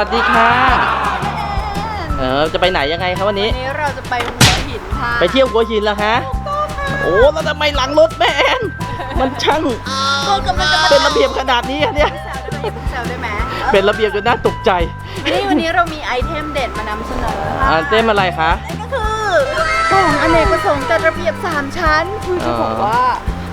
วัสดีค่ะ เออ จะไปไหนยังไงครับวันนี้ วันนี้เราจะไปหัวหินค่ะไปเที่ยวหัวหินแล้วคะโอ้แล้วทำไมหลังรถแม่แอนมันช่างก็กำลังจะมาเป็นระเบียบขนาดนี้อะเนี่ย แซวได้ไหมเป็นระเบียบจนน่าตกใจ นี่วันนี้เรามีไอเทมเด็ดมานำเสนอค่ะอ่าเต้มอะไรคะ นั่นก็คือกล่องอเนกประสงค์จัดระเบียบ 3 ชั้น คือจะบอกว่า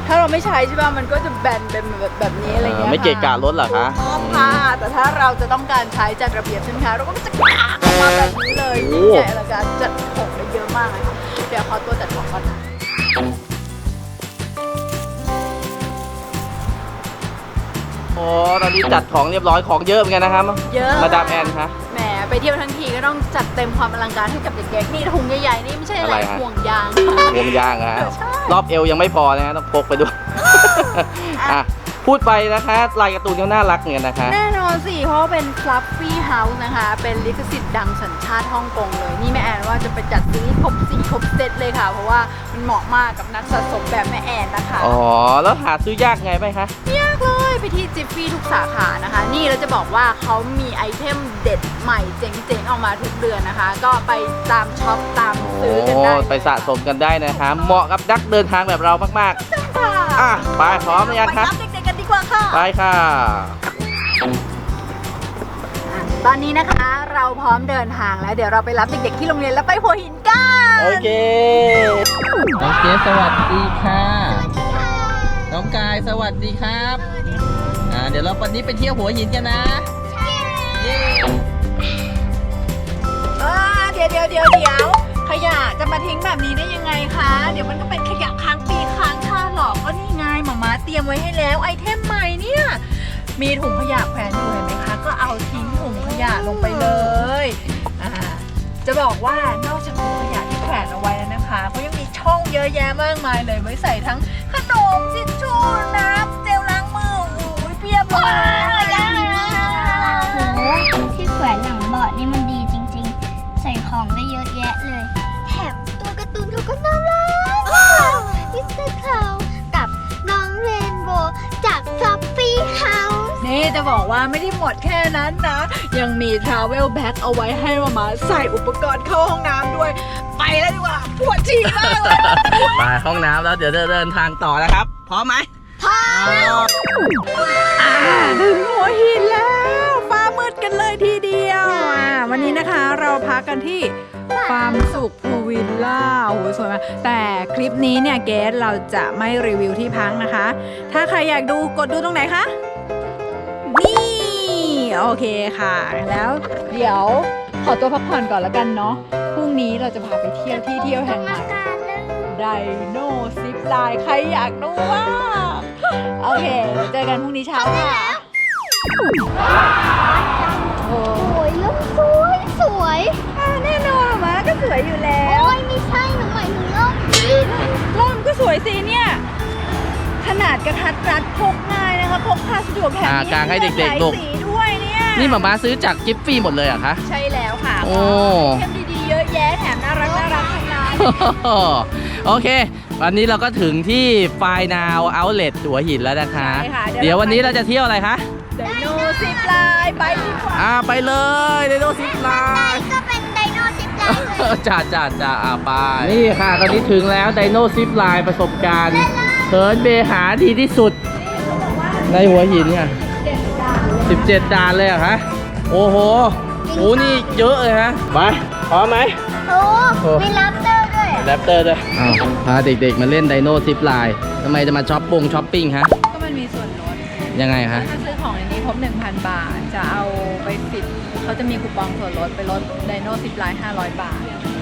ถ้าเราไม่ใช้ใช่ป่ะมันก็จะแบนเป็นแบบแบบนี้อะไรเงี้ยไม่เกะกะรถเหรอคะชอบค่ะแต่ถ้าเราจะต้องการใช้จัดระเบียบใช่ไหมคะเราก็จะกางออกมาแบบนี้เลยโอ้ยิ่งใหญ่อลังการจัดของได้เยอะมากเลยค่ะเดี๋ยวขอตัวจัดของก่อนนะโอ้ตอนนี้จัดของเรียบร้อยของเยอะเหมือนกันนะครับเยอะมาดามแอนคะแหมไป เที่ยวทั้งทีก็ต้องจัดเต็มความอลังการให้กับเด็กๆนี่ถุงใหญ่ๆนี่ไม่ใช่อะไรอะไรฮะ ห่วงยางวงยางอะฮะใช่ รอบเอวยังไม่พอนะฮะต้องพกไปด้วยอะพูดไปนะคะลายการ์ตูนเขาน่ารักเหมือนกันนะคะ แน่นอนสิ เพราะว่าเป็น Fluffy House นะคะ เป็นลิขสิทธิ์ดังสัญชาติฮ่องกงเลย นี่แม่แอนว่าจะไปจัดซื้อให้ครบสี่ครบเซตเลยค่ะ เพราะว่ามันเหมาะมากกับนักสะสมแบบแม่แอนนะคะ อ๋อ แล้วหาซื้อยากไงไหมคะ ยากเลย ไปที่จิฟฟี่ทุกสาขานะคะ นี่เราจะบอกว่าเขามีไอเทมเด็ดใหม่เจ๋งๆ ออกมาทุกเดือนนะคะ ก็ไปตามช็อปตามโอ้ซื้อกันได้ไปสะสมกันได้นะคะ เหมาะกับนักเดินทางแบบเรามากค่ะๆอะไปพร้อมหรือยังไปคะรับเด็กๆกันดีกว่าค่ะไปค่ะ ตอนนี้นะคะเราพร้อมเดินทางแล้ว เดี๋ยวเราไปรับเด็กๆที่โรงเรียนแล้วไปหัวหินกันโอเคน้องเกสสวัสดีค่ะ น้องกายสวัสดีครับอ่าเดี๋ยวเราวันนี้ไปเที่ยวหัวหินกันนะเย้อ่าเดี๋ยวเดี๋ยวเดี๋ยวเดี๋ยวขยะจะมาทิ้งแบบนี้ได้ยังไงคะ เดี๋ยวมันก็เป็นขยะค้างปีค้างชาติหรอกก็นี่ไงหมาม้าเตรียมไว้ให้แล้วไอเทมใหม่เนี่ย มีถุงขยะแขวนอยู่เห็นไหมคะ ก็เอาทิ้งถุงขยะลงไปเลยอ่าจะบอกว่านอกจากถุงขยะที่แขวนเอาไว้แล้วนะคะเขายังมีช่องเยอะแยะมากมายเลยไว้ใส่ทั้งขนมทิชชู่น้ำ ที่แขวนหลังเบาะนี่มันดีจริงๆ ใส่ของได้เยอะแยะเลย แถมตัวการ์ตูนเขาก็น่ารักมิสเตอร์เขากับน้องเรนโบว์จากฟลอปปี้เฮาส์นี่จะบอกว่าไม่ได้หมดแค่นั้นนะ ยังมี Travel Bag เอาไว้ให้มามาใส่อุปกรณ์เข้าห้องน้ำด้วย ไปแล้วดีกว่าปวดฉี่มากเลยไปห้องน้ำแล้วเดี๋ยวเดินทางต่อนะครับ พร้อมไหมพร้อมอ่า ถึงหัวหินแล้วฟ้ามืดกันเลยทีเดียวอ่าวันนี้นะคะเราพักกันที่ฟาร์มสุขพูวิลล่าโอ้โหสวยมากแต่คลิปนี้เนี่ยเกสเราจะไม่รีวิวที่พักนะคะ ถ้าใครอยากดูกดดูตรงไหนคะ นี่ โอเคค่ะ แล้วเดี๋ยวขอตัวพักผ่อนก่อนแล้วกันเนาะพรุ่งนี้เราจะพาไปเที่ยวที่เที่ยวแห่งใหม่ไดโนซิปไลน์ใครอยากดูว่าง โอเค เจอกันพรุ่งนี้เช้าค่ะโอ้สวยลูกสวยสวยแน่นอนมาก็สวยอยู่แล้วโอ้ยไม่ใช่หนูหมายถึงล่มร่มก็สวยสิเนี่ย ขนาดกระทัดรัดพกง่ายนะคะ พกพาสะดวกแถมอ่ามีกางให้เด็กๆลูกหลายสีด้วยเนี่ยนี่หมามาซื้อจากกิฟฟี่หมดเลยเหรอะคะ ใช่แล้วค่ะโอ้ เทมดีๆเยอะแยะแถมน่ารักน่ารักทั้งนั้น โอเค วันนี้เราก็ถึงที่ไฟนาวเอาเล t หัวหินแล้วนะคะ ใช่ค่ะเดี๋ยว เดี๋ยววันนี้เราจะเที่ยวอะไรคะ ไดโนซิปไลน์ไปดีกว่า อ่าไปเลยไดโนซิปไลน์ก็เป็นไดโนซิปไลน์เลยจ้าจ้าจ้าอ่าไป นี่ค่ะ ตอนนี้ถึงแล้วไดโนซิปไลน์ประสบการณ์เถินเบหาดีที่สุด ในหัวหินเนี่ย 17 ด่านเลยเหรอะคะโอ้โหโอ้นี่เยอะเลยฮะ ไป พร้อมไหม โอ้มีลับเตอร์ด้วย แรปเตอร์ด้วยอ้าวพาเด็กๆมาเล่นไดโนซิปไลน์ทำไมจะมาช้อปปงช้อปปิ้งฮะ ก็มันมีส่วนลดยังไงฮะ ถ้าซื้อของในนี้ครบ1,000 บาท จะเอาไปฟิตเขาจะมีคูปองส่วนลดไปลดไดโนซิปไลน์500 บาท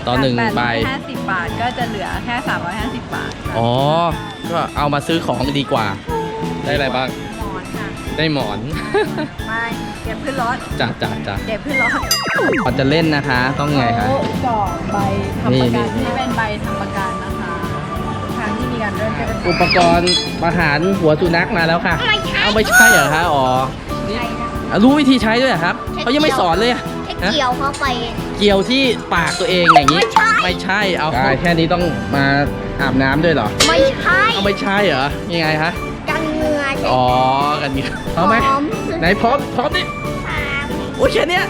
ต่อหนึ่งใบ50บาทก็จะเหลือแค่ 350 บาทค่ะอ๋อ ก็เอามาซื้อของดีกว่า ได้อะไรบ้างหมอนค่ะ ได้หมอน ไม่เก็บขึ้นรถจ้าจ้าจ้าเก็บขึ้นรถก่อนจะเล่นนะคะ ต้องไงคะ เขากรอกใบทำประกันนี่ ที่เป็นใบทำประกันนะคะทุกครั้งที่มีการเริ่มก็จะอุปกรณ์ประหารหัวสุนัขมาแล้วค่ะไม่ใช่เอาไม่ใช่เหรอคะอ๋อนี่อะรู้วิธีใช้ด้วยเหรอครับเขายังไม่สอนเลยอะแค่เกี่ยวเข้าไป เกี่ยวที่ปากตัวเองอย่างนี้ ไม่ใช่ ไม่ใช่เอาแค่นี้ต้องมาอาบน้ำด้วยเหรอไม่ใช่ เอาไม่ใช่เหรอยังไงคะ กันเหงือใช่อ๋อกันนี้พร้อมไหมพร้อม ไหนพร้อมพร้อมดิสามโอ้ยแค่เนี้ย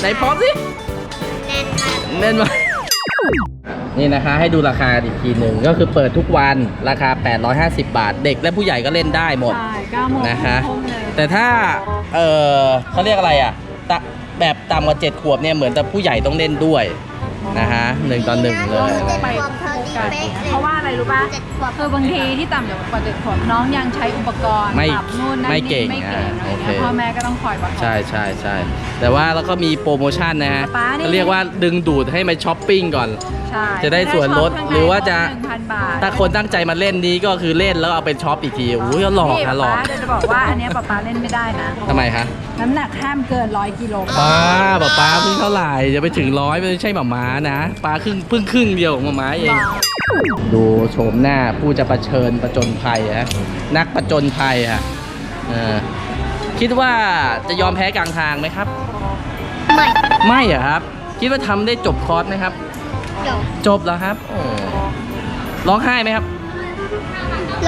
ไหนพร้อมสิแน่นมากเล่นมานี่นะคะให้ดูราคาอีกทีหนึ่งก็คือเปิดทุกวันราคา 850 บาท เด็กและผู้ใหญ่ก็เล่นได้หมด ใช่เก้าโมงนะคะ ทุ่มเลยแต่ถ้า เออเขาเรียกอะไรอะตะแบบต่ำกว่า7ขวบเนี่ยเหมือนแต่ผู้ใหญ่ต้องเล่นด้วย นะคะหนึ่งต่อหนึ่งเลย ไปคู่กันเพราะว่าอะไรรู้ป่ะเจ็ดขวบคือบางทีที่ต่ำกว่าเจ็ดขวบน้องยังใช้อุปกรณ์ไม่ปรับนู่นนั่นไม่นี่เก่งไม่เก่งอะอะไรโอเคเงี้ยพ่อแม่ก็ต้องคอยประคอง ใช่ใช่ใช่แต่ว่าเราก็มีโปรโมชั่นนะฮะป๊านี่เขาเรียกว่าดึงดูดให้มาช้อปปิ้งก่อน ใช่จะได้ส่วนลดไช็ปข้งในหรือว่าจะหนึ่งพันบาทถ้าคนตั้งใจมาเล่นนี้ก็คือเล่นแล้วเอาไปช็อปอีกทีอุ้ยหลอกนี่นะหลอกป๊าเดี๋ยวจะบอกว่าอันเนี้ยป๊าป๊าเล่นไม่ได้นะ ทำไมคะน้ำหนักห้ามเกินร้อยกิโลกรัมป้าป้าป้าเพิ่งเท่าไหร่จะไปถึงร้อยไม่ใช่หมาม้านะป้าครึ่งเพิ่งครึ่งเดียวของหมาม้าเอง ดูโฉมหน้าผู้จะประเชิญประจนภัยฮะนักประจนภัยฮะเออคิดว่าจะยอมแพ้กลางทางไหมครับ ไม่ ไม่อะครับ คิดว่าทำได้จบคอร์สไหมครับ เดี๋ยวจบแล้วครับโอ้ร้องไห้ไหมครับ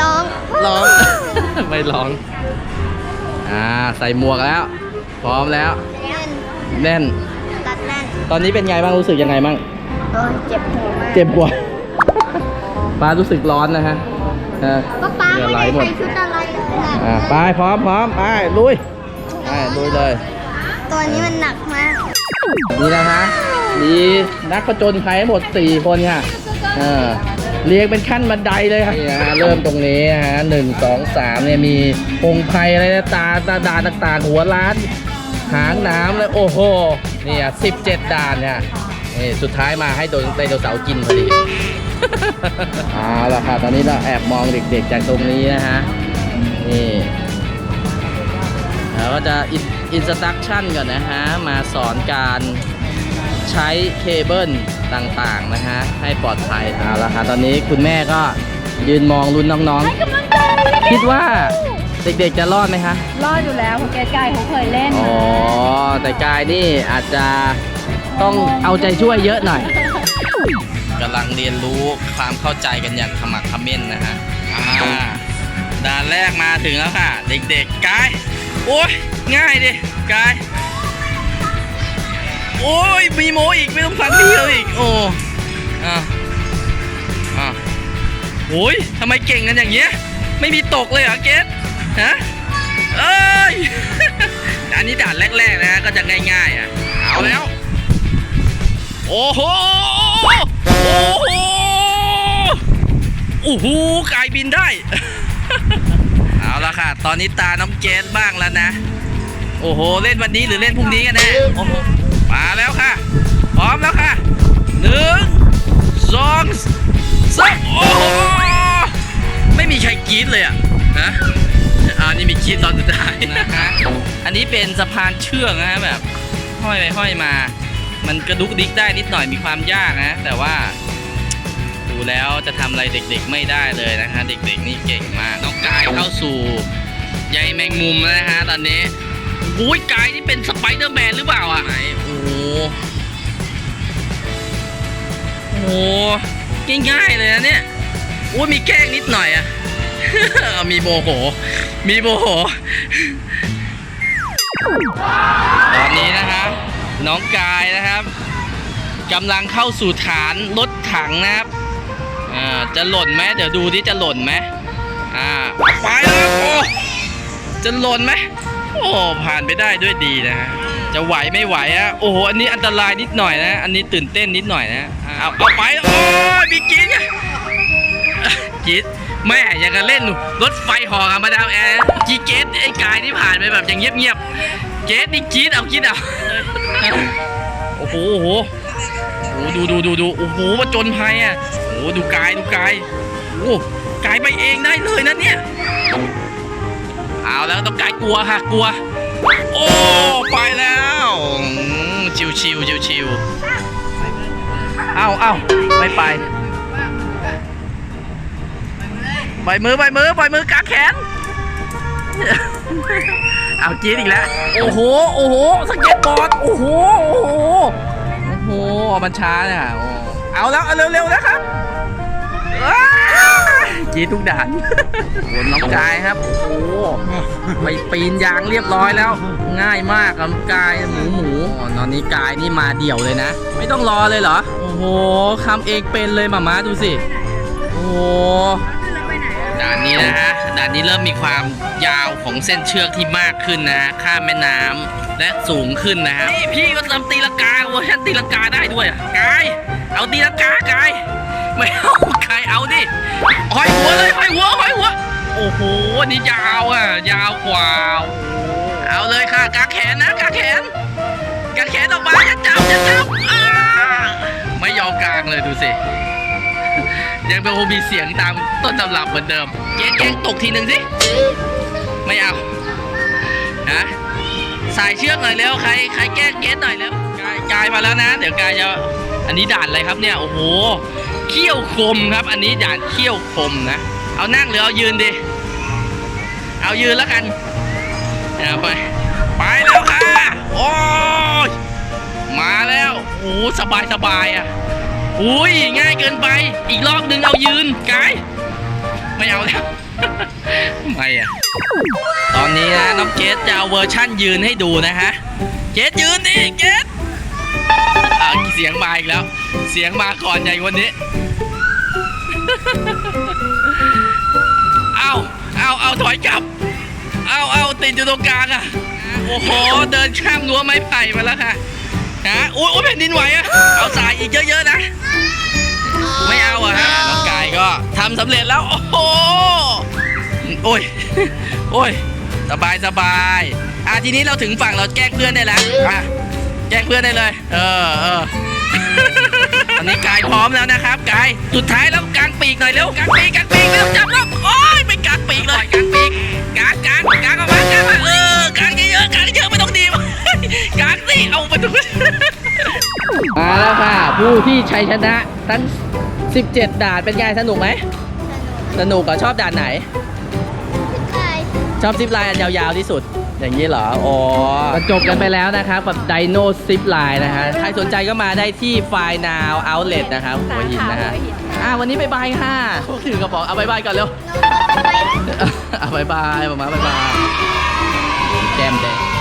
ร้องร้อง ไม่ร้อง อ่า ใส่หมวกแล้ว พร้อมแล้ว เล่นแน่น รัดแน่นตอนนี้เป็นไงบ้าง รู้สึกยังไงบ้าง โอ้ยเจ็บหัวมากเจ็บกว่าป้ารู้สึกร้อนนะฮะเออป๊าป๊าเหงื่อไม่ไหลได้หมด ใส่ชุดอะไรเลยอ่า ไป พร้อมพร้อมไป ลุย ไป ลุยเลย ตัวนี้มันหนักมาก นี่นะฮะ มีนักประจนภัยทั้งหมด 4 คนค่ะเออเรียงเป็นขั้นบันไดเลยค่ะนี่นะฮะเริ่มตรงนี้นะฮะหนึ่งสองสามเนี่ยมีพงไพรอะไรนะตาตาดานต่างๆ หัวล้าน หางน้ำเลยโอ้โหนี่อะสิบเจ็ดด่านเนี่ยนี่สุดท้ายมาให้โดนไดโนเสาร์กินพอดี เอาละค่ะ ตอนนี้เราแอบมองเด็กๆจากตรงนี้นะฮะ นี่เราก็จะอินสตั c ชั่นก่อนนะฮะ มาสอนการ ใช้เคเบิลต่างๆนะฮะให้ปลอดภัยเอาละค่ะตอนนี้คุณแม่ก็ยืนมองรุ่นน้องๆคิดว่าเด็กๆจะรอดไหมคะรอดอยู่แล้วคุณเกดไก่เขาเคยเล่นอ๋อแต่กายนี่อาจจะต้องเอาใจช่วยเยอะหน่อยกำลังเรียนรู้ความเข้าใจกันอย่างขมักเขม้นนะฮะอ่าด่านแรกมาถึงแล้วค่ะ เด็กๆกายโอ้ยง่ายดิกาย โอ้ยมีโมอีกไม่ต้องฟังพี่เขาอีกโอ้อ่าอ่าโอ้ยทำไมเก่งกันอย่างเงี้ยไม่มีตกเลยเหรอเกสฮะเอ้ยอันนี้ด่านแรกๆนะก็จะง่ายๆอะเอาแล้วโอ้โหโอ้โหโอ้โหกายบินได้เอาละค่ะ ตอนนี้ตาน้องเกสบ้างแล้วนะ โอ้โห เล่นวันนี้หรือเล่นพรุ่งนี้กันแน่โอ้โห มาแล้วค่ะ พร้อมแล้วค่ะหนึ่งสองสามโอ้โหไม่มีใครกรี๊ดเลยอะฮะอ่านี่มีกรี๊ดตอนสุดท้ายนะฮะอันนี้เป็นสะพานเชือกนะฮะแบบห้อยไปห้อยมา มันกระดุกดิกได้นิดหน่อยมีความยากนะ แต่ว่าดูแล้วจะทำอะไรเด็กๆไม่ได้เลยนะฮะเด็กๆนี่เก่งมากน้องกายเข้าสู่ใยแมงมุมแล้วนะฮะตอนนี้ โอ้ยกายนี่เป็นสไปเดอร์แมนหรือเปล่าอะโอ้โหโอ้โหง่ายๆเลยนะเนี่ยโอ้ยมีแกล้งนิดหน่อยอะมีโมโห มีโมโห ตอนนี้นะครับ น้องกายนะครับกำลังเข้าสู่ฐานรถถังนะครับอ่าจะหล่นไหมเดี๋ยวดูที่จะหล่นไหมอ่าไปแล้วโอ้จะหล่นไหม อ้ผ่านไปได้ด้วยดีนะฮะจะไหวไม่ไหวอะโอ้โหอันนี้อันตรายนิดหน่อยนะ อันนี้ตื่นเต้นนิดหน่อยนะอ่าเอาเอาไปโอ้ยมีกิ๊กอะกิ๊กแม่ยังกันเล่นรถไฟหอกับมาดามแอร์จีเกตไอ้กายที่ผ่านไปแบบอย่างเงียบๆเกสนี่กรีดเอากรีดเอาโอ้โหโอ้โหโอ้โหดูดูดูดูโอ้โหมาจนภัยอะโอ้โหดูกายดูกายโอ้โหกายไปเองได้เลยนะเนี่ย เอาแล้วต้องกายกลัวค่ะกลัว โอ้ไปแล้วชิวชิวชิวชิวเอาเอาไม่ไปปล่อยมือปล่อยมือปล่อยมือกางแขน เอากรีดอีกแล้ว โอ้โห โอ้โหสเก็ตบอร์ดโอ้โห โอ้โห โอ้โห มันช้าเนี่ยเอาแล้ว เอาเร็วๆนะครับ กรีดทุกด่านโอ้น้องกายครับ โอ้ไปปีนยางเรียบร้อยแล้ว ง่ายมากครับน้องกายหมูหมูอ๋อตอนนี้กายนี่มาเดี่ยวเลยนะ ไม่ต้องรอเลยเหรอ โอ้โหทำเองเป็นเลยหมามาดูสิ โอ้โหด่านนี้นะฮะด่านนี้เริ่มมีความยาวของเส้นเชือกที่มากขึ้นนะฮะข้ามแม่น้ำและสูงขึ้นนะฮะนี่พี่ก็ทำตีลังกาเวอร์ชันตีลังกาได้ด้วยอะกาย เอาตีลังกากาย ไม่เอากายเอาดิห้อยหัวเลยห้อยหัวห้อยหัว โอ้โหอันนี่ยาวอะ ยาวกว่า เอาเลยค่ะกางแขนนะกางแขนกางแขนออกมาจะจับจะจับอ้าไม่ยอมกางเลยดูสิ ยังเป็นคงมีเสียงตามต้นตำรับเหมือนเดิมเจ๊แกงตกทีหนึ่งสิ ไม่เอาฮะสายเชือกหน่อยเร็วใครใครแก้เกสหน่อยเร็วกายกายมาแล้วนะ เดี๋ยวกายจะอันนี้ด่านอะไรครับเนี่ย โอ้โห เขี้ยวคมครับ อันนี้ด่านเขี้ยวคมนะ เอานั่งหรือเอายืนดี เอายืนแล้วกันเอาไป ไปแล้วค่ะ โอ้ย มาแล้วโอ้สบายสบายอะอุ้ยง่ายเกินไป อีกรอบหนึ่งเอายืนกายไม่เอาแล้วไม่อะตอนนี้นะน้องเกสจะเอาเวอร์ชั่นยืนให้ดูนะฮะเกสยืนดิเกสอ่าเสียงมาอีกแล้ว เสียงมาก่อนใหญ่วันนี้ เอาเอาเอาถอยกลับ เอาเอาติดอยู่ตรงกลางอะ โอ้โห เดินข้ามรั้วไม้ไผ่มาแล้วค่ะฮะอุ้ยอุ้ยแผ่นดินไหวอะ เอาสายอีกเยอะๆนะ ไม่เอาอะฮะน้องกายก็ทำสำเร็จแล้ว โอ้โห โอ้ย โอ้ย สบายสบายอะทีนี้เราถึงฝั่งเราแกล้งเพื่อนได้แล้วอะแกล้งเพื่อนได้เลย เออเออ ตอนนี้กายพร้อมแล้วนะครับกายสุดท้ายแล้วกางปีกหน่อยเร็วกางปีกกางปีกเร็วจับแล้วโอ้ยไม่กางปีกเลยกางปีกกางกางกางออกมากางมาเออกางเยอะๆกางเยอะไม่ต้องดีกางสิเอาไปตรงนั้นมาแล้วค่ะ ผู้ที่ชัยชนะทั้ง 17 ด่านเป็นไงสนุกไหมสนุกก็ชอบด่านไหนใช่ชอบซิปไลน์อันยาวๆที่สุด อย่างนี้เหรอ อ๋อจบกันไปแล้วนะครับกับไดโนซิปไลน์นะฮะ ใครสนใจก็มาได้ที่ไฟนาวเอาเล t นะครับหัวหินนะฮะ อ่าวันนี้บายบายค่ะถือกระป๋องเอาบายบายก่อนเร็วไปเอาบายบายมามาบายบาย